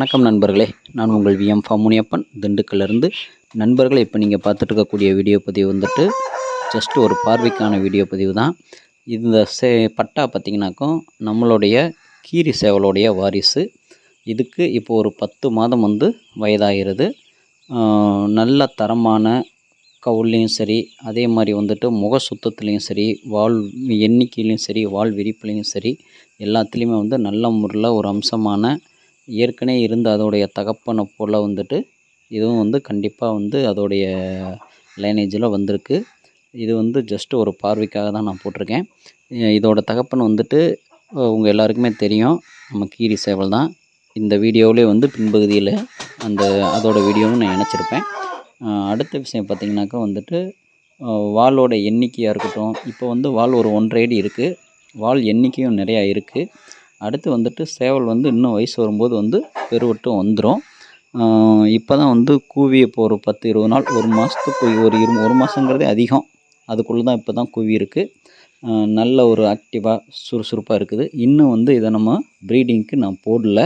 வணக்கம் நண்பர்களே. நான் உங்கள் விஎம் முனியப்பன் திண்டுக்கல்லிருந்து நண்பர்களே இப்போ நீங்கள் பார்த்துட்டு இருக்கக்கூடிய வீடியோ பதிவு வந்துட்டு ஜஸ்ட் ஒரு பார்வைக்கான வீடியோ பதிவு தான். இந்த சே பட்டா பார்த்திங்கனாக்கும் நம்மளுடைய கீரி சேவலுடைய வாரிசு. இதுக்கு இப்போ ஒரு பத்து மாதம் வந்து வயதாகிறது. நல்ல தரமான கவுல்லையும் சரி அதே மாதிரி வந்துட்டு முக சுத்தத்துலேயும் சரி வால் எண்ணிக்கையிலையும் சரி வால் விரிப்புலையும் சரி எல்லாத்துலேயுமே வந்து நல்ல முறையில் ஒரு அம்சமான ஏற்கனவே இருந்த அதோடைய தகப்பனை போல் வந்துட்டு இதுவும் வந்து கண்டிப்பாக வந்து அதோடைய லைனேஜில் வந்திருக்கு. இது வந்து ஜஸ்ட் ஒரு பார்வைக்காக தான் நான் போட்டிருக்கேன். இதோட தகப்பன் வந்துட்டு உங்கள் எல்லாருக்குமே தெரியும். நம்ம கீரி சேவல் தான். இந்த வீடியோவிலே வந்து பின்பகுதியில் அந்த அதோட வீடியோவும் நான் இணைச்சிருப்பேன். அடுத்த விஷயம் பார்த்திங்கனாக்கா வந்துட்டு வாலோட எண்ணிக்கையாக இருக்கட்டும். இப்போ வந்து வால் ஒரு ஒன்றரை அடி இருக்குது வால் எண்ணிக்கையும் நிறையா இருக்குது அடுத்து வந்துட்டு சேவல் வந்து இன்னும் வயசு வரும்போது வந்து பெருவட்டும் வந்துடும் இப்போ தான் வந்து கூவி இப்போ ஒரு பத்து இருபது நாள் ஒரு மாதத்துக்கு ஒரு இரு ஒரு மாதங்கிறதே அதிகம். அதுக்குள்ளே தான் இப்போ தான் கூவி இருக்குது நல்ல ஒரு ஆக்டிவாக சுறுசுறுப்பாக இருக்குது. இன்னும் வந்து இதை நம்ம ப்ரீடிங்க்கு நான் போடல.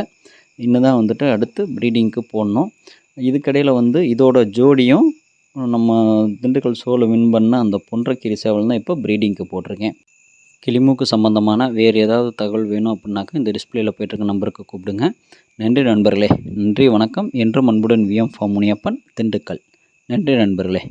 இன்னும் தான் வந்துட்டு அடுத்து ப்ரீடிங்க்கு போடணும். இதுக்கடையில் வந்து இதோட ஜோடியும் நம்ம திண்டுக்கல் சோலை வின் பண்ண அந்த பொன்றக்கிரி சேவல் தான் இப்போ ப்ரீடிங்க்கு போட்டிருக்கேன். கிளிமூக்கு சம்மந்தமான வேறு ஏதாவது தகவல் வேணும் அப்படின்னாக்கா இந்த டிஸ்பிளேயில் போயிட்டுருக்க நம்பருக்கு கூப்பிடுங்க. நன்றி நண்பர்களே. நன்றி வணக்கம். என்றும் அன்புடன் விஎம் ஃபார்முனியப்பன் திண்டுக்கல். நன்றி நண்பர்களே.